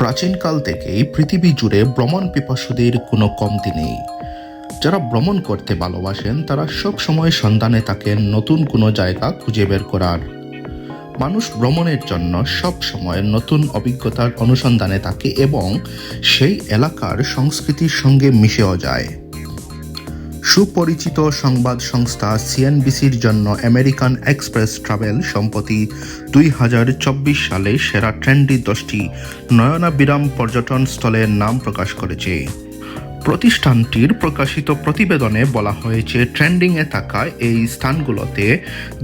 প্রাচীনকাল থেকেই পৃথিবী জুড়ে ভ্রমণ পিপাসুদের কোনো কমতি নেই। যারা ভ্রমণ করতে ভালোবাসেন, তারা সব সময় সন্ধানে থাকেন নতুন কোনো জায়গা খুঁজে বের করার। মানুষ ভ্রমণের জন্য সব সময় নতুন অভিজ্ঞতার অনুসন্ধানে থাকে এবং সেই এলাকার সংস্কৃতির সঙ্গে মিশেও যায়। সুপরিচিত সংবাদ সংস্থা সিএনবিসির জন্য আমেরিকান এক্সপ্রেস ট্রাভেল সম্প্রতি দুই হাজার চব্বিশ সালে সেরা ট্রেন্ডি দশটি নয়নাবিরাম পর্যটন স্থলের নাম প্রকাশ করেছে। প্রতিষ্ঠানটির প্রকাশিত প্রতিবেদনে বলা হয়েছে, ট্রেন্ডিংয়ে থাকা এই স্থানগুলোতে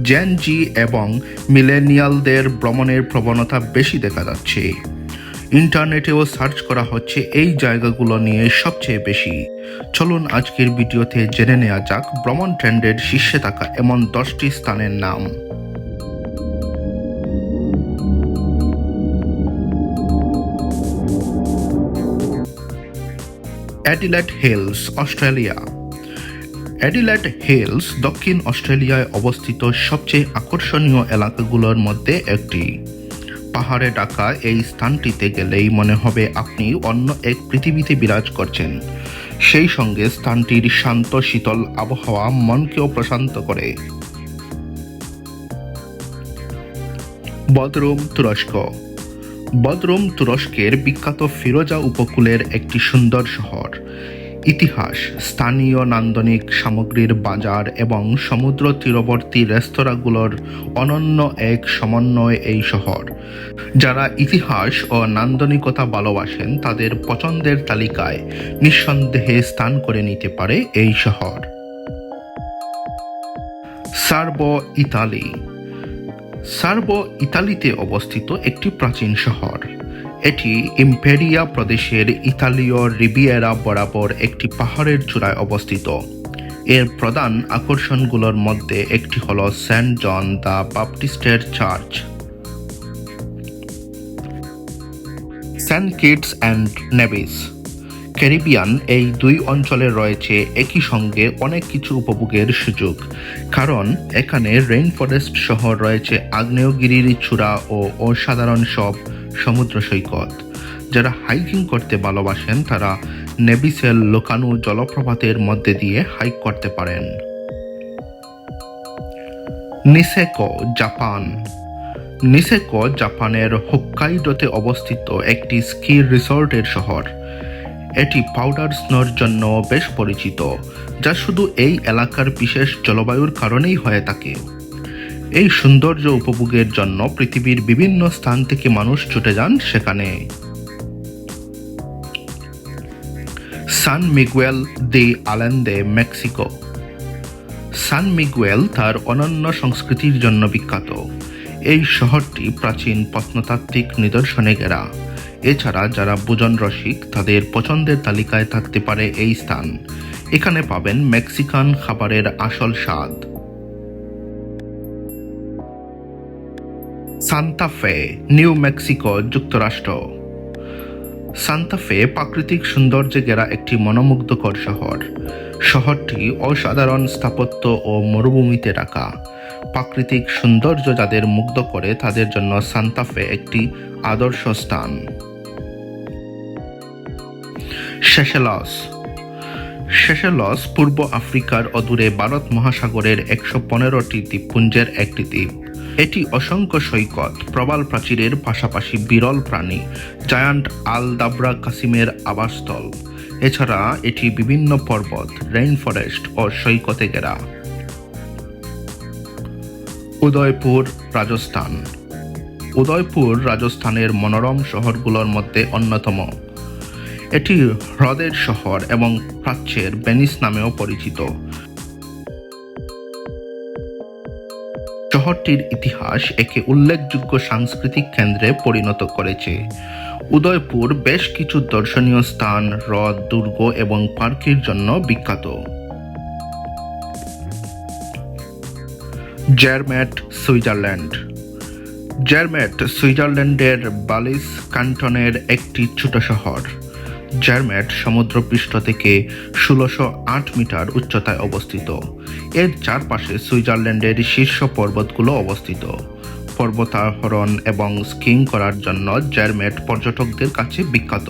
জেন জি এবং মিলেনিয়ালদের ভ্রমণের প্রবণতা বেশি দেখা যাচ্ছে। ইন্টারনেটেও সার্চ করা হচ্ছে এই জায়গাগুলো নিয়ে সবচেয়ে বেশি। চলুন আজকের ভিডিওতে জেনে নেওয়া যাক ভ্রমণ ট্রেন্ডের শীর্ষে থাকা এমন দশটি স্থানের নাম। Adelaide Hills, Australia. Adelaide Hills দক্ষিণ অস্ট্রেলিয়ায় অবস্থিত সবচেয়ে আকর্ষণীয় এলাকাগুলোর মধ্যে একটি। পাহাড়ে ঢাকা এই স্থানটিতে গেলেই মনে হবে আপনি অন্য এক পৃথিবীতে বিরাজ করছেন। সেই সঙ্গে স্থানটির শান্ত, শীতল আবহাওয়া মনকেও প্রশান্ত করে। বদরুম তুরস্ক। বদরুম তুরস্কের বিখ্যাত ফিরোজা উপকূলের একটি সুন্দর শহর। ইতিহাস, স্থানীয় নান্দনিক সামগ্রীর বাজার এবং সমুদ্র তীরবর্তী রেস্তোরাঁগুলোর অনন্য এক সমন্বয় এই শহর। যারা ইতিহাস ও নান্দনিকতা ভালোবাসেন, তাদের পছন্দের তালিকায় নিঃসন্দেহে স্থান করে নিতে পারে এই শহর। Servo Italy. সার্বো ইতালিতে অবস্থিত একটি প্রাচীন শহর। এটি ইম্পেরিয়া প্রদেশের ইতালীয় রিবিয়েরা বরাবর একটি পাহাড়ের চূড়ায় অবস্থিত। এর প্রধান আকর্ষণগুলোর মধ্যে একটি হল Saint John the বাপটিস্টের church. Saint Kitts and Nevis. Caribbean এই দুই অঞ্চলে রয়েছে একই সঙ্গে অনেক কিছু উপভোগের সুযোগ, কারণ এখানে রেইন ফরেস্ট সহ রয়েছে আগ্নেয়গিরির চূড়া ও অসাধারণ সব সমুদ্র সৈকত যারা হাইকিং করতে ভালোবাসেন, তারা নেবিসেল লোকানু জলপ্রপাতের মধ্যে দিয়ে হাইক করতে পারেন। নিসেকো, জাপান। নিসেকো, জাপানের হোক্কাইডোতে অবস্থিত একটি স্কি রিসর্টের শহর। এটি পাউডার স্নোর জন্য বেশ পরিচিত, যা শুধু এই এলাকার বিশেষ জলবায়ুর কারণেই হয়ে থাকে। এই সৌন্দর্য উপভোগের জন্য পৃথিবীর বিভিন্ন স্থান থেকে মানুষ ছুটে যান সেখানে। San Miguel de Allende, Mexico. San Miguel তার অনন্য সংস্কৃতির জন্য বিখ্যাত। এই শহরটি প্রাচীন প্রত্নতাত্ত্বিক নিদর্শনে ঘেরা। এছাড়া যারা ভোজন রসিক, তাদের পছন্দের তালিকায় থাকতে পারে এই স্থান। এখানে পাবেন মেক্সিকান খাবারের আসল স্বাদ। সান্তাফে নিউ মেক্সিকো যুক্তরাষ্ট্র। সান্তাফে প্রাকৃতিক সৌন্দর্যে ঘেরা একটি মনোমুগ্ধকর শহর। শহরটি অসাধারণ স্থাপত্য ও মরুভূমিতে রাখা। প্রাকৃতিক সৌন্দর্য যাদের মুগ্ধ করে, তাদের জন্য সান্তাফে একটি আদর্শ স্থান। শেষেলস শেষেলস পূর্ব আফ্রিকার অদূরে ভারত মহাসাগরের একশো পনেরোটি দ্বীপপুঞ্জের একটি দ্বীপ। এটি অসংখ্য সৈকত, প্রবাল প্রাচীরের পাশাপাশি বিরল প্রাণী, জায়ান্ট আল দাবরা কাসিমের আবাসস্থল। এছাড়া এটি বিভিন্ন পর্বত রেইন ফরেস্ট ও সৈকতে ঘেরা। উদয়পুর, রাজস্থান। উদয়পুর রাজস্থানের মনোরম শহরগুলোর মধ্যে অন্যতম। এটি হ্রদের শহর এবং প্রাচ্যের বেনিস নামেও পরিচিত। শহরটির ইতিহাস একে উল্লেখযোগ্য সাংস্কৃতিক কেন্দ্রে পরিণত করেছে। উদয়পুর বেশ কিছু দর্শনীয় স্থান, হ্রদ, দুর্গ এবং পার্কের জন্য বিখ্যাত। জার্মেট সুইজারল্যান্ড। জার্মেট সুইজারল্যান্ডের বালিস কান্টনের একটি ছোট শহর। জার্মেট সমুদ্রপৃষ্ঠ থেকে ষোলোশো আট মিটার উচ্চতায় অবস্থিত। এর চারপাশে সুইজারল্যান্ডের শীর্ষ পর্বতগুলো অবস্থিত। পর্বতারোহণ এবং স্কিং করার জন্য জার্মেট পর্যটকদের কাছে বিখ্যাত।